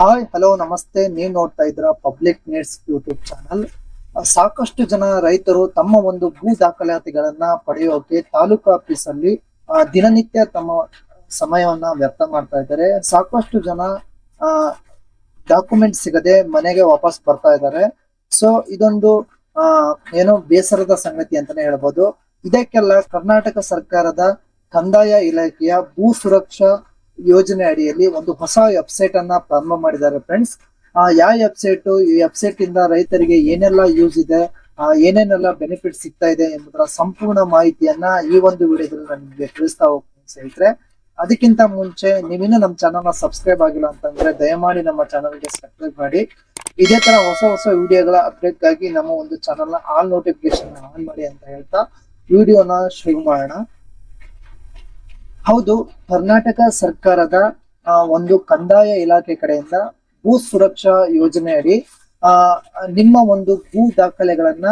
Hi hello ನಮಸ್ತೆ. ನೀವ್ ನೋಡ್ತಾ ಇದ್ರ ಪಬ್ಲಿಕ್ ನೀಡ್ಸ್ ಯೂಟ್ಯೂಬ್ ಚಾನಲ್ ಸಾಕಷ್ಟು ಜನ ರೈತರು ತಮ್ಮ ಒಂದು ಭೂ ದಾಖಲಾತಿಗಳನ್ನ ಪಡೆಯೋಕೆ ತಾಲೂಕು ಆಫೀಸ್ ಅಲ್ಲಿ ದಿನನಿತ್ಯ ತಮ್ಮ ಸಮಯವನ್ನ ವ್ಯರ್ಥ ಮಾಡ್ತಾ ಇದ್ದಾರೆ. ಸಾಕಷ್ಟು ಜನ ಡಾಕ್ಯುಮೆಂಟ್ ಸಿಗದೆ ಮನೆಗೆ ವಾಪಸ್ ಬರ್ತಾ ಇದ್ದಾರೆ. ಸೊ ಇದೊಂದು, ಆ, ಏನೋ ಬೇಸರದ ಸಂಗತಿ ಅಂತಾನೆ ಹೇಳ್ಬೋದು. ಇದಕ್ಕೆಲ್ಲ ಕರ್ನಾಟಕ ಸರ್ಕಾರದ ಕಂದಾಯ ಇಲಾಖೆಯ ಭೂ ಸುರಕ್ಷಾ ಯೋಜನೆ ಅಡಿಯಲ್ಲಿ ಒಂದು ಹೊಸ ವೆಬ್ಸೈಟ್ ಅನ್ನ ಪ್ರಾರಂಭ ಮಾಡಿದ್ದಾರೆ ಫ್ರೆಂಡ್ಸ್ ಆ, ಯಾವ ವೆಬ್ಸೈಟ್ ಈ ವೆಬ್ಸೈಟ್ ಇಂದ ರೈತರಿಗೆ ಏನೆಲ್ಲ ಯೂಸ್ ಇದೆ ಏನೇನೆಲ್ಲ ಬೆನಿಫಿಟ್ ಸಿಗ್ತಾ ಇದೆ ಎಂಬುದರ ಸಂಪೂರ್ಣ ಮಾಹಿತಿಯನ್ನ ಈ ಒಂದು ವಿಡಿಯೋದಲ್ಲಿ ನಾನು ನಿಮಗೆ ತಿಳಿಸ್ತಾ ಹೋಗ್ತೀನಿ ಸ್ನೇಹಿತರೆ. ಅದಕ್ಕಿಂತ ಮುಂಚೆ ನೀವಿನ್ನೂ ನಮ್ಮ ಚಾನಲ್ನ ಸಬ್ಸ್ಕ್ರೈಬ್ ಆಗಿಲ್ಲ ಅಂತಂದ್ರೆ ದಯಮಾಡಿ ನಮ್ಮ ಚಾನಲ್ಗೆ ಸಬ್ಸ್ಕ್ರೈಬ್ ಮಾಡಿ. ಇದೇ ತರ ಹೊಸ ಹೊಸ ವಿಡಿಯೋಗಳ ಅಪ್ಡೇಟ್ಗಾಗಿ ನಮ್ಮ ಒಂದು ಚಾನಲ್ನ ಆಲ್ ನೋಟಿಫಿಕೇಶನ್ ಆನ್ ಮಾಡಿ ಅಂತ ಹೇಳ್ತಾ ವಿಡಿಯೋನ ಶುರು ಮಾಡೋಣ. ಹೌದು, ಕರ್ನಾಟಕ ಸರ್ಕಾರದ ಒಂದು ಕಂದಾಯ ಇಲಾಖೆ ಕಡೆಯಿಂದ ಭೂ ಸುರಕ್ಷಾ ಯೋಜನೆ ಅಡಿ ಆ, ನಿಮ್ಮ ಒಂದು ಭೂ ದಾಖಲೆಗಳನ್ನ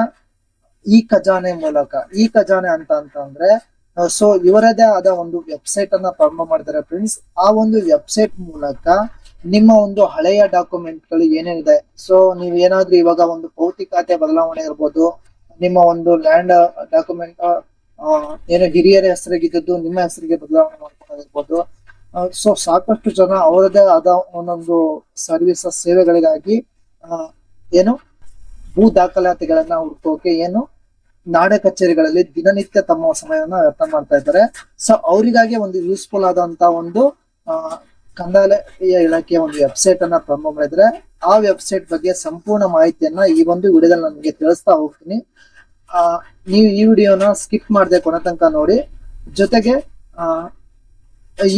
ಈ ಖಜಾನೆ ಮೂಲಕ, ಈ ಖಜಾನೆ ಅಂತ ಅಂತಂದ್ರೆ ಸೊ ಇವರದೇ ಆದ ಒಂದು ವೆಬ್ಸೈಟ್ ಅನ್ನ ಪ್ರಾರಂಭ ಮಾಡಿದ್ದಾರೆ ಫ್ರೆಂಡ್ಸ್ ಆ ಒಂದು ವೆಬ್ಸೈಟ್ ಮೂಲಕ ನಿಮ್ಮ ಒಂದು ಹಳೆಯ ಡಾಕ್ಯುಮೆಂಟ್ಗಳು ಏನೇನಿದೆ? ಸೊ ನೀವು ಏನಾದ್ರೂ ಇವಾಗ ಒಂದು ಭೌತಿಕತೆ ಬದಲಾವಣೆ ಇರ್ಬೋದು, ನಿಮ್ಮ ಒಂದು ಲ್ಯಾಂಡ್ ಡಾಕ್ಯುಮೆಂಟ್ ಏನೋ ಹಿರಿಯರ ಹೆಸರಿಗಿದ್ದದ್ದು, ನಿಮ್ಮ ಹೆಸರಿಗೆ ಬದಲಾವಣೆ ಮಾಡ್ಕೊಳ್ಳೋದಿರ್ಬೋದು ಸೊ ಸಾಕಷ್ಟು ಜನ ಅವರದೇ ಆದ ಒಂದೊಂದು ಸರ್ವಿಸ್ ಸೇವೆಗಳಿಗಾಗಿ ಏನು ಭೂ ದಾಖಲಾತಿಗಳನ್ನ ಹುಡುಕೋಕೆ ಏನು ನಾಡ ಕಚೇರಿಗಳಲ್ಲಿ ದಿನನಿತ್ಯ ತಮ್ಮ ಸಮಯವನ್ನು ವ್ಯರ್ಥ ಮಾಡ್ತಾ ಇದ್ದಾರೆ. ಸೊ ಅವರಿಗಾಗಿ ಒಂದು ಯೂಸ್ಫುಲ್ ಆದಂತ ಒಂದು ಕಂದಾಯ ಇಲಾಖೆಯ ಒಂದು ವೆಬ್ಸೈಟ್ ಅನ್ನ ಪ್ರಾರಂಭ ಮಾಡಿದ್ರೆ ಆ ವೆಬ್ಸೈಟ್ ಬಗ್ಗೆ ಸಂಪೂರ್ಣ ಮಾಹಿತಿಯನ್ನ ಈ ಒಂದು ವಿಡಿಯೋದಲ್ಲಿ ನನಗೆ ತಿಳಿಸ್ತಾ ಹೋಗ್ತೀನಿ. ನೀವು ಈ ವಿಡಿಯೋನ ಸ್ಕಿಪ್ ಮಾಡದೆ ಕೊನೆ ತನಕ ನೋಡಿ. ಜೊತೆಗೆ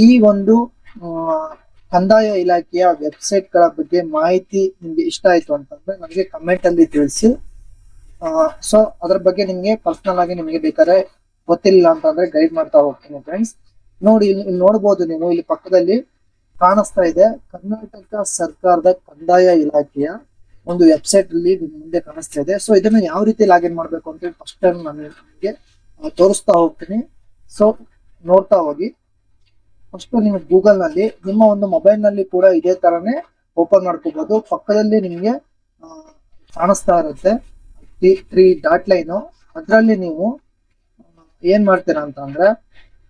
ಈ ಒಂದು ಕಂದಾಯ ಇಲಾಖೆಯ ವೆಬ್ಸೈಟ್ಗಳ ಬಗ್ಗೆ ಮಾಹಿತಿ ನಿಮ್ಗೆ ಇಷ್ಟ ಆಯ್ತು ಅಂತಂದ್ರೆ ನನಗೆ ಕಮೆಂಟಲ್ಲಿ ತಿಳಿಸಿ. ಸೊ ಅದ್ರ ಬಗ್ಗೆ ನಿಮಗೆ ಪರ್ಸನಲ್ ಆಗಿ ನಿಮಗೆ ಬೇಕಾದ್ರೆ ಗೊತ್ತಿಲ್ಲ ಅಂತಂದ್ರೆ ಗೈಡ್ ಮಾಡ್ತಾ ಹೋಗ್ತೀನಿ ಫ್ರೆಂಡ್ಸ್ ನೋಡಿ, ಇಲ್ಲಿ ಇಲ್ಲಿ ನೋಡ್ಬೋದು ನೀವು, ಇಲ್ಲಿ ಪಕ್ಕದಲ್ಲಿ ಕಾಣಿಸ್ತಾ ಇದೆ ಕರ್ನಾಟಕ ಸರ್ಕಾರದ ಕಂದಾಯ ಇಲಾಖೆಯ ಒಂದು ವೆಬ್ಸೈಟ್ ಅಲ್ಲಿ ನಿಮ್ ಮುಂದೆ ಕಾಣಿಸ್ತಾ ಇದೆ. ಸೊ ಇದನ್ನ ಯಾವ ರೀತಿ ಲಾಗಿನ್ ಮಾಡ್ಬೇಕು ಅಂತ ಹೇಳಿ ಫಸ್ಟ್ ಟೈಮ್ ನಾನು ನಿಮಗೆ ತೋರಿಸ್ತಾ ಹೋಗ್ತೀನಿ. ಸೊ ನೋಡ್ತಾ ಹೋಗಿ. ಫಸ್ಟ್ ನೀವು ಗೂಗಲ್ನಲ್ಲಿ, ನಿಮ್ಮ ಒಂದು ಮೊಬೈಲ್ನಲ್ಲಿ ಕೂಡ ಇದೇ ತರನೇ ಓಪನ್ ಮಾಡ್ಕೋಬಹುದು ಪಕ್ಕದಲ್ಲಿ ನಿಮ್ಗೆ ಕಾಣಿಸ್ತಾ ಇರುತ್ತೆ. ತ್ರೀ ಡಾಟ್ ಲೈನು ಅದರಲ್ಲಿ ನೀವು, ಏನ್ ಮಾಡ್ತೀರಾ ಅಂತ ಅಂದ್ರೆ,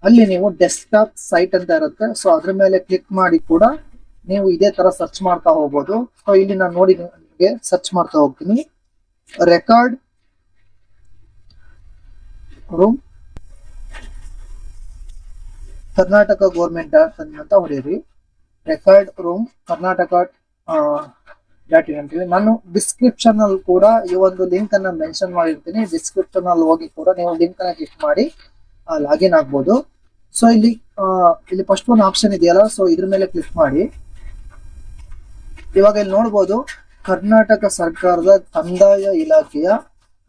ಅಲ್ಲಿ ನೀವು ಡೆಸ್ಕ್ಟಾಪ್ ಸೈಟ್ ಅಂತ ಇರುತ್ತೆ. ಸೊ ಅದ್ರ ಮೇಲೆ ಕ್ಲಿಕ್ ಮಾಡಿ ಕೂಡ ನೀವು ಇದೇ ತರ ಸರ್ಚ್ ಮಾಡ್ತಾ ಹೋಗ್ಬೋದು. ಸೊ ಇಲ್ಲಿ ನಾನು ನೋಡಿ ನಿಮಗೆ ಸರ್ಚ್ ಮಾಡ್ತಾ ಹೋಗ್ತೀನಿ. Record room Karnataka government dot ಅಂತ ಹೊಡೀರಿ. Record room Karnataka dot in ಅಂತೇಳಿ ನಾನು ಡಿಸ್ಕ್ರಿಪ್ಷನ್ ಅಲ್ಲಿ ಕೂಡ ಈ ಒಂದು ಲಿಂಕ್ ಅನ್ನ ಮೆನ್ಷನ್ ಮಾಡಿರ್ತೀನಿ. ಡಿಸ್ಕ್ರಿಪ್ಷನ್ ಅಲ್ಲಿ ಹೋಗಿ ಕೂಡ ನೀವು ಲಿಂಕ್ ಅನ್ನ ಕ್ಲಿಕ್ ಮಾಡಿ ಲಾಗಿನ್ ಆಗ್ಬೋದು. ಸೊ ಇಲ್ಲಿ ಇಲ್ಲಿ ಫಸ್ಟ್ ಒಂದು ಆಪ್ಷನ್ ಇದೆಯಲ್ಲ ಸೊ ಇದ್ರ ಮೇಲೆ ಕ್ಲಿಕ್ ಮಾಡಿ. ಇವಾಗ ಇಲ್ಲಿ ನೋಡ್ಬೋದು ಕರ್ನಾಟಕ ಸರ್ಕಾರದ ಕಂದಾಯ ಇಲಾಖೆಯ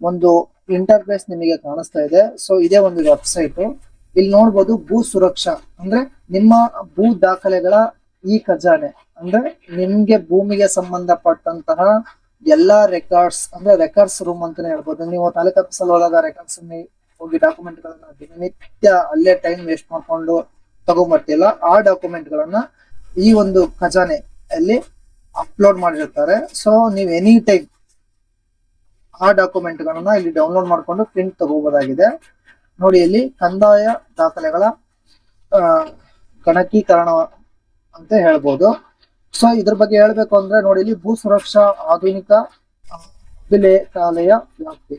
ಒಂದು ಇಂಟರ್ಫೇಸ್ ನಿಮಗೆ ಕಾಣಿಸ್ತಾ ಇದೆ. ಸೊ ಇದೇ ಒಂದು ವೆಬ್ಸೈಟ್ ಇಲ್ಲಿ ನೋಡ್ಬೋದು ಭೂ ಸುರಕ್ಷಾ. ಅಂದ್ರೆ ನಿಮ್ಮ ಭೂ ದಾಖಲೆಗಳ ಈ ಖಜಾನೆ. ಅಂದ್ರೆ ನಿಮ್ಗೆ ಭೂಮಿಗೆ ಸಂಬಂಧಪಟ್ಟಂತಹ ಎಲ್ಲಾ ರೆಕಾರ್ಡ್ಸ್ ಅಂದ್ರೆ ರೆಕಾರ್ಡ್ಸ್ ರೂಮ್ ಅಂತಾನೆ ಹೇಳ್ಬೋದು. ನೀವು ತಾಲೂಕು ಆಫೀಸಲ್ಲಿ ಹೋದಾಗ ರೆಕಾರ್ಡ್ಸ್ ಹೋಗಿ ಡಾಕ್ಯುಮೆಂಟ್ ಗಳನ್ನ ದಿನನಿತ್ಯ ಅಲ್ಲೇ ಟೈಮ್ ವೇಸ್ಟ್ ಮಾಡ್ಕೊಂಡು ತಗೊಂಡ್ಬರ್ತಿಲ್ಲ ಆ ಡಾಕ್ಯುಮೆಂಟ್ ಗಳನ್ನ ಈ ಒಂದು ಖಜಾನೆ ಅಲ್ಲಿ ಅಪ್ಲೋಡ್ ಮಾಡಿರ್ತಾರೆ. ಸೊ ನೀವು ಎನಿ ಟೈಮ್ ಆ ಡಾಕ್ಯುಮೆಂಟ್ ಗಳನ್ನ ಇಲ್ಲಿ ಡೌನ್ಲೋಡ್ ಮಾಡ್ಕೊಂಡು ಪ್ರಿಂಟ್ ತಗೋಬಹುದಾಗಿದೆ ನೋಡಿ, ಇಲ್ಲಿ ಕಂದಾಯ ದಾಖಲೆಗಳ ಗಣಕೀಕರಣ ಅಂತ ಹೇಳ್ಬೋದು. ಸೊ ಇದ್ರ ಬಗ್ಗೆ ಹೇಳ್ಬೇಕು ಅಂದ್ರೆ ನೋಡಿ, ಇಲ್ಲಿ ಭೂ ಸುರಕ್ಷಾ ಆಧುನಿಕ ಅಭಿಲೇಖಾಲಯ ವ್ಯಾಪ್ತಿ.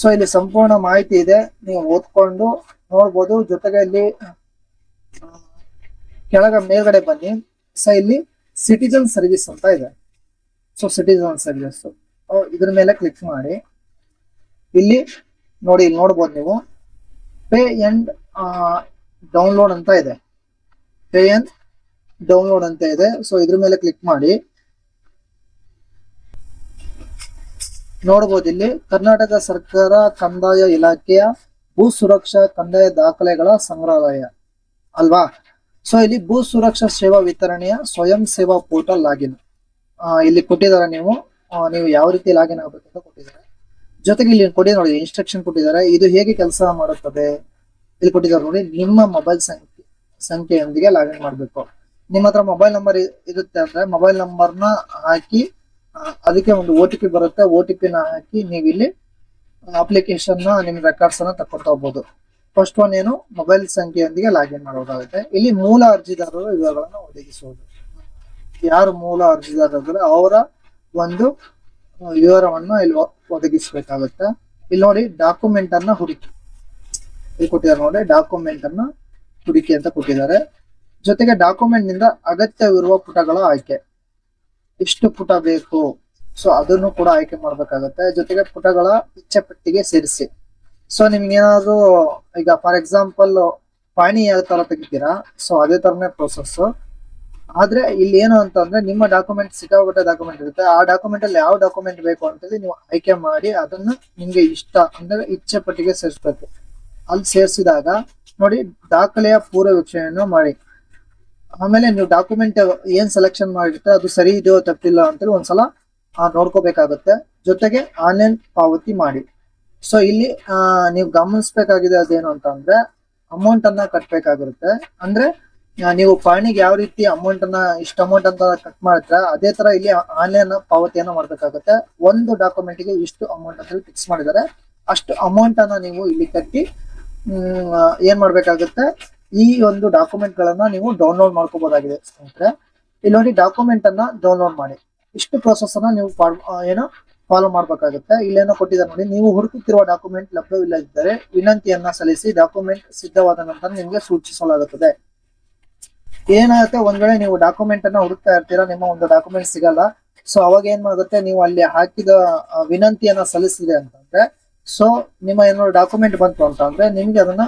ಸೊ ಇಲ್ಲಿ ಸಂಪೂರ್ಣ ಮಾಹಿತಿ ಇದೆ. ನೀವು ಓದ್ಕೊಂಡು ನೋಡ್ಬೋದು. ಜೊತೆಗೆ ಇಲ್ಲಿ ಕೆಳಗ ಮೇಲ್ಗಡೆ ಬನ್ನಿ. ಸೊ ಇಲ್ಲಿ ಸಿಟಿಜನ್ ಸರ್ವಿಸ್ ಅಂತ ಇದೆ. ಸೊ ಸಿಟಿಜನ್ ಸರ್ವಿಸ್ ಇದ್ರ ಮೇಲೆ ಕ್ಲಿಕ್ ಮಾಡಿ. ಇಲ್ಲಿ ನೋಡಿ, ಇಲ್ಲಿ ನೋಡ್ಬೋದು ನೀವು. ಪೇ ಅಂಡ್ ಡೌನ್ಲೋಡ್ ಅಂತ ಇದೆ. ಪೇ ಅಂಡ್ ಡೌನ್ಲೋಡ್ ಅಂತ ಇದೆ. ಸೊ ಇದ್ರ ಮೇಲೆ ಕ್ಲಿಕ್ ಮಾಡಿ. ನೋಡ್ಬೋದು ಇಲ್ಲಿ, ಕರ್ನಾಟಕ ಸರ್ಕಾರ ಕಂದಾಯ ಇಲಾಖೆಯ ಭೂ ಸುರಕ್ಷಾ ಕಂದಾಯ ದಾಖಲೆಗಳ ಸಂಗ್ರಹಾಲಯ. ಅಲ್ವಾ? ಸೊ ಇಲ್ಲಿ ಭೂ ಸುರಕ್ಷಾ ಸೇವಾ ವಿತರಣೆಯ ಸ್ವಯಂ ಸೇವಾ ಪೋರ್ಟಲ್ ಲಾಗಿನ್ ಇಲ್ಲಿ ಕೊಟ್ಟಿದ್ದಾರೆ ನೀವು. ನೀವು ಯಾವ ರೀತಿ ಲಾಗಿನ್ ಆಗಬೇಕು ಅಂತ ಕೊಟ್ಟಿದ್ದಾರೆ. ಜೊತೆಗೆ ಇಲ್ಲಿ ಕೊಡಿ ನೋಡಿ ಇನ್ಸ್ಟ್ರಕ್ಷನ್ ಕೊಟ್ಟಿದ್ದಾರೆ. ಇದು ಹೇಗೆ ಕೆಲಸ ಮಾಡುತ್ತದೆ? ಇಲ್ಲಿ ಕೊಟ್ಟಿದ್ದಾರೆ ನೋಡಿ, ನಿಮ್ಮ ಮೊಬೈಲ್ ಸಂಖ್ಯೆ, ಸಂಖ್ಯೆಯೊಂದಿಗೆ ಲಾಗಿನ್ ಮಾಡಬೇಕು. ನಿಮ್ಮ ಹತ್ರ ಮೊಬೈಲ್ ನಂಬರ್ ಇರುತ್ತೆ ಅಂದ್ರೆ ಮೊಬೈಲ್ ನಂಬರ್ನ ಹಾಕಿ ಅದಕ್ಕೆ ಒಂದು ಒ ಟಿ ಪಿ ಬರುತ್ತೆ. ಒ ಟಿ ಪಿನ ಹಾಕಿ ನೀವು ಇಲ್ಲಿ ಅಪ್ಲಿಕೇಶನ್ನ, ನಿಮ್ಮ ರೆಕಾರ್ಡ್ಸ್ ಅನ್ನ ತಕೊಂತ ಹೋಗ್ಬೋದು. ಫಸ್ಟ್ ಒನ್ ಏನು? ಮೊಬೈಲ್ ಸಂಖ್ಯೆಯೊಂದಿಗೆ ಲಾಗಿನ್ ಮಾಡೋದಾಗುತ್ತೆ ಇಲ್ಲಿ ಮೂಲ ಅರ್ಜಿದಾರರು ವಿವರಗಳನ್ನು ಒದಗಿಸುವುದು. ಯಾರು ಮೂಲ ಅರ್ಜಿದಾರರು? ಅವರ ಒಂದು ವಿವರವನ್ನ ಇಲ್ಲಿ ಒದಗಿಸಬೇಕಾಗುತ್ತೆ. ಇಲ್ಲಿ ನೋಡಿ ಡಾಕ್ಯುಮೆಂಟ್ ಅನ್ನ ಹುಡುಕಿ. ಇಲ್ಲಿ ಕೊಟ್ಟಿದ್ದಾರೆ ನೋಡಿ ಡಾಕ್ಯುಮೆಂಟ್ ಅನ್ನ ಹುಡುಕಿ ಅಂತ ಕೊಟ್ಟಿದ್ದಾರೆ. ಜೊತೆಗೆ ಡಾಕ್ಯುಮೆಂಟ್ನಿಂದ ಅಗತ್ಯವಿರುವ ಪುಟಗಳ ಆಯ್ಕೆ. ಎಷ್ಟು ಪುಟ ಬೇಕು? ಸೊ ಅದನ್ನು ಕೂಡ ಆಯ್ಕೆ ಮಾಡ್ಬೇಕಾಗತ್ತೆ. ಜೊತೆಗೆ ಪುಟಗಳ ಇಚ್ಛೆ ಪಟ್ಟಿಗೆ ಸೇರಿಸಿ. ಸೊ ನಿಮ್ಗೇನಾದ್ರು, ಈಗ ಫಾರ್ ಎಕ್ಸಾಂಪಲ್ ಪಾಣಿ ಯಾವ ತರ ತೆಗಿತೀರಾ? ಸೊ ಅದೇ ತರನೇ ಪ್ರೊಸೆಸ್ ಆದ್ರೆ, ಇಲ್ಲಿ ಏನು ಅಂತಂದ್ರೆ, ನಿಮ್ಮ ಡಾಕ್ಯುಮೆಂಟ್ ಸಿಕ್ಕಾಪಟ್ಟೆ ಡಾಕ್ಯುಮೆಂಟ್ ಇರುತ್ತೆ. ಆ ಡಾಕ್ಯುಮೆಂಟ್ ಅಲ್ಲಿ ಯಾವ ಡಾಕ್ಯುಮೆಂಟ್ ಬೇಕು ಅಂತೇಳಿ ನೀವು ಆಯ್ಕೆ ಮಾಡಿ, ಅದನ್ನ ನಿಮ್ಗೆ ಇಷ್ಟ ಅಂದ್ರೆ ಇಚ್ಛೆ ಪಟ್ಟಿಗೆ ಸೇರಿಸ್ಬೇಕು. ಅಲ್ಲಿ ಸೇರಿಸಿದಾಗ, ನೋಡಿ, ದಾಖಲೆಯ ಪೂರ್ವ ವೀಕ್ಷಣೆಯನ್ನು ಮಾಡಿ. ಆಮೇಲೆ ನೀವು ಡಾಕ್ಯುಮೆಂಟ್ ಏನ್ ಸೆಲೆಕ್ಷನ್ ಮಾಡಿರ್ತೀರ, ಅದು ಸರಿ ಇದೆಯೋ ತಪ್ಪಿಲ್ಲ ಅಂತೇಳಿ ಒಂದ್ಸಲ ನೋಡ್ಕೋಬೇಕಾಗುತ್ತೆ. ಜೊತೆಗೆ ಆನ್ಲೈನ್ ಪಾವತಿ ಮಾಡಿ. ಸೊ ಇಲ್ಲಿ ನೀವು ಗಮನಿಸ್ಬೇಕಾಗಿದೆ ಅದೇನು ಅಂತ ಅಂದ್ರೆ ಅಮೌಂಟ್ ಅನ್ನ ಕಟ್ಬೇಕಾಗಿರುತ್ತೆ. ಅಂದ್ರೆ ನೀವು ಪಾಣಿಗೆ ಯಾವ ರೀತಿ ಅಮೌಂಟ್ ಅನ್ನ, ಇಷ್ಟ ಅಮೌಂಟ್ ಅಂತ ಕಟ್ ಮಾಡ್ತೀರಾ ಅದೇ ತರ ಇಲ್ಲಿ ಆನ್ಲೈನ್ ಪಾವತಿಯನ್ನ ಮಾಡ್ಬೇಕಾಗುತ್ತೆ. ಒಂದು ಡಾಕ್ಯುಮೆಂಟ್ಗೆ ಇಷ್ಟು ಅಮೌಂಟ್ ಅಂತ ಫಿಕ್ಸ್ ಮಾಡಿದ್ದಾರೆ. ಅಷ್ಟು ಅಮೌಂಟ್ ಅನ್ನ ನೀವು ಇಲ್ಲಿ ಕಟ್ಟಿ ಏನ್ ಮಾಡ್ಬೇಕಾಗುತ್ತೆ, ಈ ಒಂದು ಡಾಕ್ಯುಮೆಂಟ್ ಗಳನ್ನ ನೀವು ಡೌನ್ಲೋಡ್ ಮಾಡ್ಕೋಬಹುದಾಗಿದೆ ಸ್ನೇಹಿತರೆ. ಇಲ್ಲಿ ನೋಡಿ ಡಾಕ್ಯುಮೆಂಟ್ ಅನ್ನ ಡೌನ್ಲೋಡ್ ಮಾಡಿ. ಇಷ್ಟು ಪ್ರೋಸೆಸ್ ಅನ್ನ ನೀವು ಏನೋ ಫಾಲೋ ಮಾಡಬೇಕಾಗುತ್ತೆ. ಇಲ್ಲೇನೋ ಕೊಟ್ಟಿದ್ದಾರೆ ನೋಡಿ. ನೀವು ಹುಡುಕುತ್ತಿರುವ ಡಾಕ್ಯುಮೆಂಟ್ ಲಭ್ಯವಿಲ್ಲದಿದ್ದರೆ ವಿನಂತಿಯನ್ನ ಸಲ್ಲಿಸಿ ಡಾಕ್ಯುಮೆಂಟ್ ಸಿದ್ಧವಾದ ನಂತರ ನಿಮಗೆ ಸೂಚಿಸಲಾಗುತ್ತದೆ. ಏನಾಗುತ್ತೆ? ಒಂದ್ ವೇಳೆ ನೀವು ಡಾಕ್ಯುಮೆಂಟ್ ಅನ್ನ ಹುಡುಕ್ತಾ ಇರ್ತೀರಾ, ನಿಮ್ಮ ಒಂದು ಡಾಕ್ಯುಮೆಂಟ್ ಸಿಗಲ್ಲ. ಸೊ ಅವಾಗ ಏನ್ ಮಾಡುತ್ತೆ ನೀವು ಅಲ್ಲಿ ಹಾಕಿದ ವಿನಂತಿಯನ್ನ ಸಲ್ಲಿಸಿದೆ ಅಂತಂದ್ರೆ ಸೊ ನಿಮ್ಮ ಏನಾದ್ರು ಡಾಕ್ಯುಮೆಂಟ್ ಬಂತು ಅಂತಂದ್ರೆ, ನಿಮ್ಗೆ ಅದನ್ನ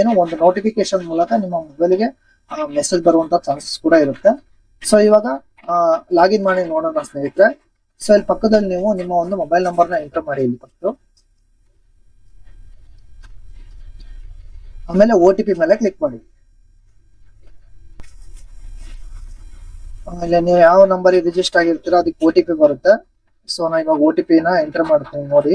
ಏನೋ ಒಂದು ನೋಟಿಫಿಕೇಶನ್ ಮೂಲಕ ನಿಮ್ಮ ಮೊಬೈಲ್ಗೆ ಮೆಸೇಜ್ ಬರುವಂತ ಚಾನ್ಸಸ್ ಕೂಡ ಇರುತ್ತೆ. ಸೊ ಇವಾಗ ಲಾಗಿನ್ ಮಾಡಿ ನೋಡೋಣ ಸ್ನೇಹಿತರೆ. ಸೊ ಇಲ್ಲಿ ಪಕ್ಕದಲ್ಲಿ ನೀವು ನಿಮ್ಮ ಒಂದು ಮೊಬೈಲ್ ನಂಬರ್ನ ಎಂಟರ್ ಮಾಡಿ ಇಲ್ಲಿ ಫಸ್ಟ್ ಆಮೇಲೆ ಒ ಟಿ ಪಿ ಮೇಲೆ ಕ್ಲಿಕ್ ಮಾಡಿ. ಆಮೇಲೆ ನೀವು ಯಾವ ನಂಬರ್ ರಿಜಿಸ್ಟರ್ ಆಗಿರ್ತೀರೋ ಅದಕ್ಕೆ ಒ ಟಿ ಪಿ ಬರುತ್ತೆ. ಸೊ ನಾ ಇವಾಗ ಒ ಟಿ ಪಿನ ಎಂಟರ್ ಮಾಡ್ತೀನಿ ನೋಡಿ.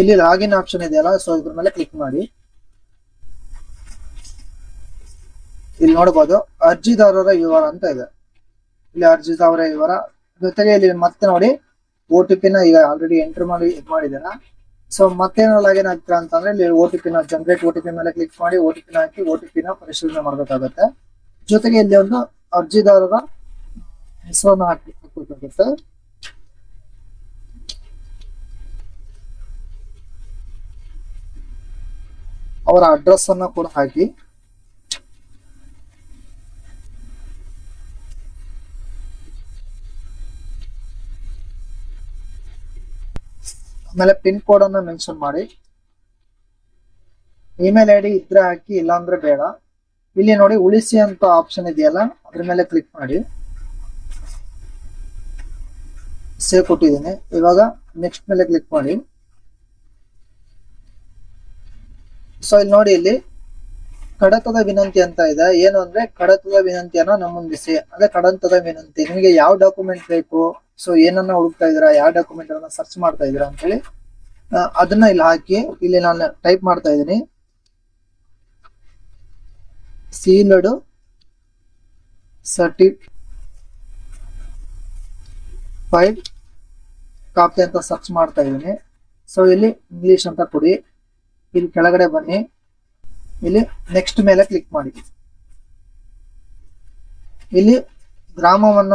ಇಲ್ಲಿ ಲಾಗಿನ್ ಆಪ್ಷನ್ ಇದೆಯಲ್ಲ ಸೊ ಇದ್ರ ಮೇಲೆ ಕ್ಲಿಕ್ ಮಾಡಿ. ಇಲ್ಲಿ ನೋಡಬಹುದು ಅರ್ಜಿದಾರರ ವಿವರ ಅಂತ ಇದೆ. ಇಲ್ಲಿ ಅರ್ಜಿದಾರರ ವಿವರ. ಜೊತೆಗೆ ಇಲ್ಲಿ ಮತ್ತೆ ನೋಡಿ ಓ ಟಿ ಪಿನ ಈಗ ಆಲ್ರೆಡಿ ಎಂಟರ್ ಮಾಡಿ ಇದ್ ಮಾಡಿದ್ದೀರಾ? ಸೊ ಮತ್ತೇನೋ ಲಾಗಿನ್ ಆಗ್ತೀರಾ ಅಂತಂದ್ರೆ ಇಲ್ಲಿ ಓ ಟಿ ಪಿನ ಜನರೇಟ್ ಓ ಟಿ ಪಿ ಮೇಲೆ ಕ್ಲಿಕ್ ಮಾಡಿ ಓ ಟಿ ಪಿನ ಹಾಕಿ ಓ ಟಿ ಪಿನ ಪರಿಶೀಲನೆ ಮಾಡಬೇಕಾಗುತ್ತೆ. ಜೊತೆಗೆ ಇಲ್ಲಿ ಒಂದು ಅರ್ಜಿದಾರರ ಹೆಸರನ್ನು ಹಾಕಿ ಹಾಕಬೇಕಾಗುತ್ತೆ. ಅವರ ಅಡ್ರೆಸ್ ಅನ್ನ ಕೂಡ ಹಾಕಿ. ಆಮೇಲೆ ಪಿನ್ ಕೋಡ್ ಅನ್ನ ಮೆನ್ಷನ್ ಮಾಡಿ. ಇಮೇಲ್ ಐ ಡಿ ಇದ್ರೆ ಹಾಕಿ, ಇಲ್ಲಾಂದ್ರೆ ಬೇಡ. ಇಲ್ಲಿ ನೋಡಿ ಉಳಿಸಿ ಅಂತ ಆಪ್ಷನ್ ಇದೆಯಲ್ಲ, ಅದ್ರ ಮೇಲೆ ಕ್ಲಿಕ್ ಮಾಡಿ. ಸೇವ್ ಕೊಟ್ಟಿದ್ದೀನಿ. ಇವಾಗ ನೆಕ್ಸ್ಟ್ ಮೇಲೆ ಕ್ಲಿಕ್ ಮಾಡಿ. ಸೊ ಇಲ್ಲಿ ನೋಡಿ ಇಲ್ಲಿ, ಕಡತದ ವಿನಂತಿ ಅಂತ ಇದೆ. ಏನು ಅಂದ್ರೆ ಕಡತದ ವಿನಂತಿಯನ್ನ ನಮೂದಿಸಿ. ಅದೇ ಕಡತದ ವಿನಂತಿ. ನಿಮಗೆ ಯಾವ ಡಾಕ್ಯುಮೆಂಟ್ ಬೇಕು? ಸೊ ಏನನ್ನ ಹುಡುಕ್ತಾ ಇದೀರಾ ಯಾವ ಡಾಕ್ಯುಮೆಂಟ್ ಅನ್ನ ಸರ್ಚ್ ಮಾಡ್ತಾ ಇದೀರಾ ಅಂತ ಹೇಳಿ ಅದನ್ನ ಇಲ್ಲಿ ಹಾಕಿ, ಇಲ್ಲಿ ನಾನು ಟೈಪ್ ಮಾಡ್ತಾ ಇದ್ದೀನಿ. ಸೀಲ್ಡ್ ಸರ್ಟಿ ಫೈವ್ ಕಾಪಿ ಅಂತ ಸರ್ಚ್ ಮಾಡ್ತಾ ಇದ್ದೀನಿ. ಸೊ ಇಲ್ಲಿ ಇಂಗ್ಲಿಷ್ ಅಂತ ಕೊಡಿ. ಇಲ್ಲಿ ಕೆಳಗಡೆ ಬನ್ನಿ. ಇಲ್ಲಿ ನೆಕ್ಸ್ಟ್ ಮೇಲೆ ಕ್ಲಿಕ್ ಮಾಡಿ. ಇಲ್ಲಿ ಗ್ರಾಮವನ್ನ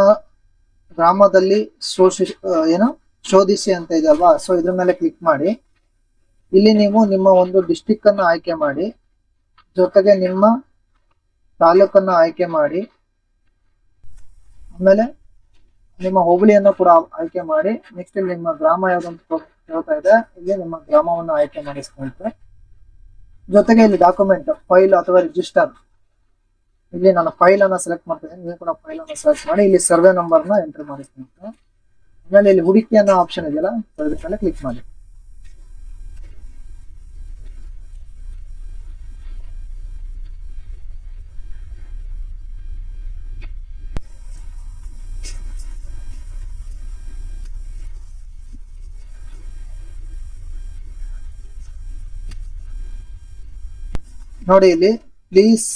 ಗ್ರಾಮದಲ್ಲಿ ಶೋಷಿ ಏನು ಶೋಧಿಸಿ ಅಂತ ಇದೆ ಅಲ್ವಾ? ಸೊ ಇದ್ರ ಮೇಲೆ ಕ್ಲಿಕ್ ಮಾಡಿ. ಇಲ್ಲಿ ನೀವು ನಿಮ್ಮ ಒಂದು ಡಿಸ್ಟಿಕ್ ಅನ್ನು ಆಯ್ಕೆ ಮಾಡಿ. ಜೊತೆಗೆ ನಿಮ್ಮ ತಾಲೂಕನ್ನ ಆಯ್ಕೆ ಮಾಡಿ. ಆಮೇಲೆ ನಿಮ್ಮ ಹೋಬಳಿಯನ್ನು ಕೂಡ ಆಯ್ಕೆ ಮಾಡಿ. ನೆಕ್ಸ್ಟ್ ಇಲ್ಲಿ ನಿಮ್ಮ ಗ್ರಾಮ ಯಾವ್ದಂತ ಹೇಳ್ತಾ ಇದೆ. ಇಲ್ಲಿ ನಿಮ್ಮ ಗ್ರಾಮವನ್ನು ಆಯ್ಕೆ ಮಾಡಿ ಜೊತೆಗೆ ಇಲ್ಲಿ ಡಾಕ್ಯುಮೆಂಟ್ ಫೈಲ್ ಅಥವಾ ರಿಜಿಸ್ಟರ್ ಇಲ್ಲಿ ನಾನು ಫೈಲ್ ಅನ್ನ ಸೆಲೆಕ್ಟ್ ಮಾಡ್ತೀನಿ. ನೀವು ಕೂಡ ಫೈಲ್ ಅನ್ನ ಸೆಲೆಕ್ಟ್ ಮಾಡಿ, ಇಲ್ಲಿ ಸರ್ವೆ ನಂಬರ್ನ ಎಂಟರ್ ಮಾಡಿರ್ತೀನಿ ಆಮೇಲೆ ಇಲ್ಲಿ ಹುಡುಕಿ ಅನ್ನೋ ಆಪ್ಷನ್ ಇದೆಯಲ್ಲ ಅದ್ರ ಮೇಲೆ ಕ್ಲಿಕ್ ಮಾಡಿ. ನೋಡಿ ಇಲ್ಲಿ ಪ್ಲೀಸ್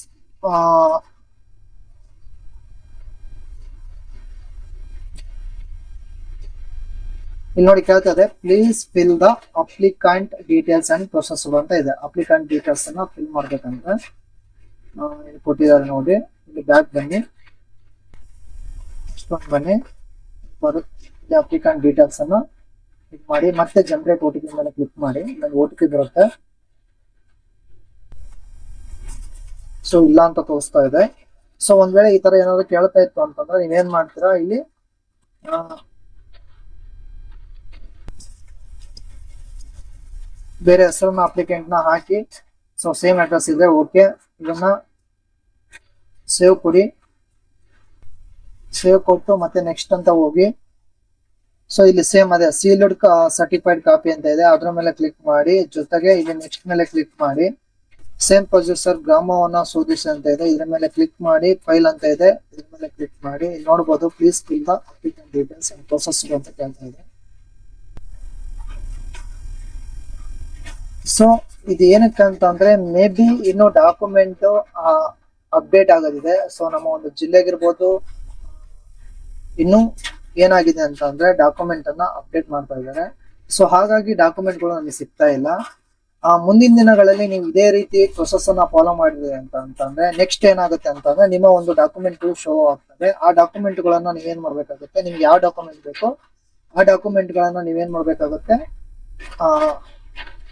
ಇಲ್ಲಿ ನೋಡಿ ಕೇಳ್ತದೆ please fill the applicant details and process ಅಂತ ಇದೆ. ಅಪ್ಲಿಕಾಂಟ್ ಡೀಟೇಲ್ಸ್ ಅನ್ನ ಫಿಲ್ ಇಲ್ಲಿ ಕೊಟ್ಟಿದ್ದಾರೆ ನೋಡಿ, ಇಲ್ಲಿ ಬ್ಯಾಕ್ ಬನ್ನಿ. ಬನ್ನಿ. ಬರುತ್ತೆ ಅಪ್ಲಿಕಾಂಟ್ ಡೀಟೇಲ್ಸ್ ಅನ್ನ ಕ್ಲಿಕ್ ಮಾಡಿ, ಮತ್ತೆ ಜನರೇಟ್ ಓ ಟಿ ಪಿ ಮೇಲೆ ಕ್ಲಿಕ್ ಮಾಡಿ ನನಗೆ ಓ ಟಿ ಪಿ ಬರುತ್ತೆ. ಸೊ ಇಲ್ಲ ಅಂತ ತೋರಿಸ್ತಾ ಇದೆ. ಸೊ ಒಂದ್ ವೇಳೆ ಈ ತರ ಏನಾದ್ರು ಕೇಳ್ತಾ ಇತ್ತು ಅಂತಂದ್ರೆ ನೀವೇನ್ ಮಾಡ್ತೀರಾ? ಇಲ್ಲಿ ಬೇರೆ ಹೆಸರನ್ನ ಅಪ್ಲಿಕೆಂಟ್ನ ಹಾಕಿ ಸೊ ಸೇಮ್ ಅಡ್ರೆಸ್ ಇದ್ರೆ ಓಕೆ ಇದನ್ನ ಸೇವ್ ಕೊಡಿ. ಸೇವ್ ಕೊಟ್ಟು ಮತ್ತೆ ನೆಕ್ಸ್ಟ್ ಅಂತ ಹೋಗಿ. ಸೊ ಇಲ್ಲಿ ಸೇಮ್ ಅದೇ ಸೀಲ್ಡ್ ಸರ್ಟಿಫೈಡ್ ಕಾಪಿ ಅಂತ ಇದೆ. ಅದ್ರ ಮೇಲೆ ಕ್ಲಿಕ್ ಮಾಡಿ, ಜೊತೆಗೆ ಇಲ್ಲಿ ನೆಕ್ಸ್ಟ್ ಮೇಲೆ ಕ್ಲಿಕ್ ಮಾಡಿ. ಸೇಮ್ ಪ್ರೊಸೆಸರ್ ಗ್ರಾಮವನ್ನ ಶೋಧಿಸಿ ಅಂತ ಇದೆ. ಇದ್ರ ಮೇಲೆ ಕ್ಲಿಕ್ ಮಾಡಿ ಫೈಲ್ ಅಂತ ಇದೆ. ಇದ್ರ ಮೇಲೆ ಕ್ಲಿಕ್ ಮಾಡಿ ನೋಡಬಹುದು please fill the details and process ಅಂತ ಕೇಳ್ತಾ ಇದೆ. ಸೊ ಇದು ಏನಕ್ಕೆ ಅಂತ ಅಂದ್ರೆ ಮೇ ಬಿ ಇನ್ನು ಡಾಕ್ಯುಮೆಂಟ್ ಅಪ್ಡೇಟ್ ಆಗೋದಿದೆ. ಸೊ ನಮ್ಮ ಒಂದು ಜಿಲ್ಲೆಗಿರ್ಬೋದು ಇನ್ನು ಏನಾಗಿದೆ ಅಂತ ಅಂದ್ರೆ ಡಾಕ್ಯುಮೆಂಟ್ ಅನ್ನ ಅಪ್ಡೇಟ್ ಮಾಡ್ತಾ ಇದ್ದಾರೆ. ಸೊ ಹಾಗಾಗಿ ಡಾಕ್ಯುಮೆಂಟ್ಗಳು ನಮಗೆ ಸಿಗ್ತಾ ಇಲ್ಲ. ಮುಂದಿನ ದಿನಗಳಲ್ಲಿ ನೀವು ಇದೇ ರೀತಿ ಪ್ರೊಸೆಸ್ ಅನ್ನ ಫಾಲೋ ಮಾಡಿದ್ರಿ ಅಂತ ಅಂತಂದ್ರೆ ನೆಕ್ಸ್ಟ್ ಏನಾಗುತ್ತೆ ಅಂತಂದ್ರೆ ನಿಮ್ಮ ಒಂದು ಡಾಕ್ಯುಮೆಂಟ್ ಶೋ ಆಗ್ತದೆ. ಆ ಡಾಕ್ಯುಮೆಂಟ್ ಗಳನ್ನ ನೀವೇನ್ ಮಾಡ್ಬೇಕಾಗುತ್ತೆ? ನಿಮ್ಗೆ ಯಾವ ಡಾಕ್ಯುಮೆಂಟ್ ಬೇಕು ಆ ಡಾಕ್ಯುಮೆಂಟ್ ಗಳನ್ನ ನೀವೇನ್ ಮಾಡ್ಬೇಕಾಗುತ್ತೆ? ಆ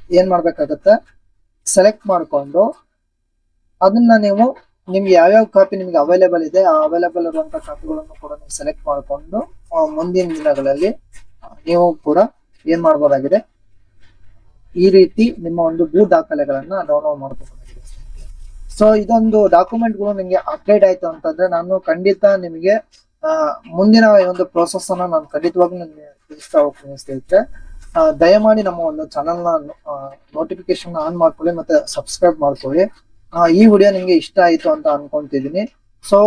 ಏನ್ ಮಾಡ್ಬೇಕಾಗತ್ತೆ? ಸೆಲೆಕ್ಟ್ ಮಾಡಿಕೊಂಡು ಅದನ್ನ ನೀವು ನಿಮ್ಗೆ ಯಾವ್ಯಾವ ಕಾಪಿ ನಿಮ್ಗೆ ಅವೈಲೇಬಲ್ ಇದೆ ಆ ಅವೈಲೇಬಲ್ ಇರುವಂತ ಕಾಪಿಗಳನ್ನು ಕೂಡ ನೀವು ಸೆಲೆಕ್ಟ್ ಮಾಡಿಕೊಂಡು ಆ, ಮುಂದಿನ ದಿನಗಳಲ್ಲಿ ನೀವು ಕೂಡ ಏನ್ ಮಾಡ್ಬೋದಾಗಿದೆ? ಈ ರೀತಿ ನಿಮ್ಮ ಒಂದು ಭೂ ದಾಖಲೆಗಳನ್ನ ಡೌನ್ಲೋಡ್ ಮಾಡ್ಕೋಬಹುದಾಗಿದೆ ಸೊ ಇದೊಂದು ಡಾಕ್ಯುಮೆಂಟ್ಗಳು ನಿಮಗೆ ಅಪ್ಡೇಟ್ ಆಯ್ತು ಅಂತಂದ್ರೆ ನಾನು ಖಂಡಿತ ನಿಮಗೆ ಮುಂದಿನ ಒಂದು ಪ್ರೋಸೆಸ್ ಅನ್ನ ನಾನು ಖಂಡಿತವಾಗ್ಲೂ ನಿಮಗೆ ತಿಳಿಸ್ತಾ ಹೋಗ್ತೀನಿ ದಯಮಾಡಿ ನಮ್ಮ ಒಂದು ಚಾನಲ್ನ ನೋಟಿಫಿಕೇಶನ್ ಆನ್ ಮಾಡ್ಕೊಳ್ಳಿ ಮತ್ತೆ ಸಬ್ಸ್ಕ್ರೈಬ್ ಮಾಡ್ಕೊಳ್ಳಿ. ಈ ವಿಡಿಯೋ ನಿಮಗೆ ಇಷ್ಟ ಆಯ್ತು ಅಂತ ಅನ್ಕೊಂತಿದೀನಿ. ಸೊ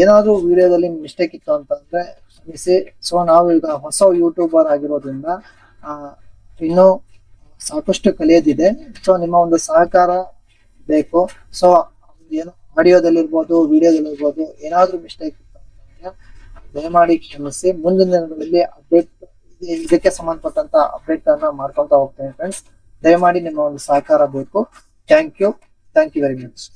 ಏನಾದರೂ ವಿಡಿಯೋದಲ್ಲಿ ಮಿಸ್ಟೇಕ್ ಇತ್ತು ಅಂತಂದ್ರೆ ಕ್ಷಮಿಸಿ. ಸೊ ನಾವು ಈಗ ಹೊಸ ಯೂಟ್ಯೂಬರ್ ಆಗಿರೋದ್ರಿಂದ ಇನ್ನು ಸಾಕಷ್ಟು ಕಲಿಯೋದಿದೆ. ಸೊ ನಿಮ್ಮ ಒಂದು ಸಹಕಾರ ಬೇಕು. ಸೊ ಏನು ಆಡಿಯೋದಲ್ಲಿರ್ಬೋದು, ವಿಡಿಯೋದಲ್ಲಿರ್ಬೋದು, ಏನಾದ್ರೂ ಮಿಸ್ಟೇಕ್ ದಯಮಾಡಿ ಕ್ಷಮಿಸಿ. ಮುಂದಿನ ದಿನಗಳಲ್ಲಿ ಅಪ್ಡೇಟ್ ಇದಕ್ಕೆ ಸಂಬಂಧಪಟ್ಟಂತ ಅಪ್ಡೇಟ್ ಅನ್ನ ಮಾಡ್ಕೊಂತ ಹೋಗ್ತೇನೆ ಫ್ರೆಂಡ್ಸ್ ದಯಮಾಡಿ ನಿಮ್ಮ ಒಂದು ಸಹಕಾರ ಬೇಕು. Thank you thank you very much.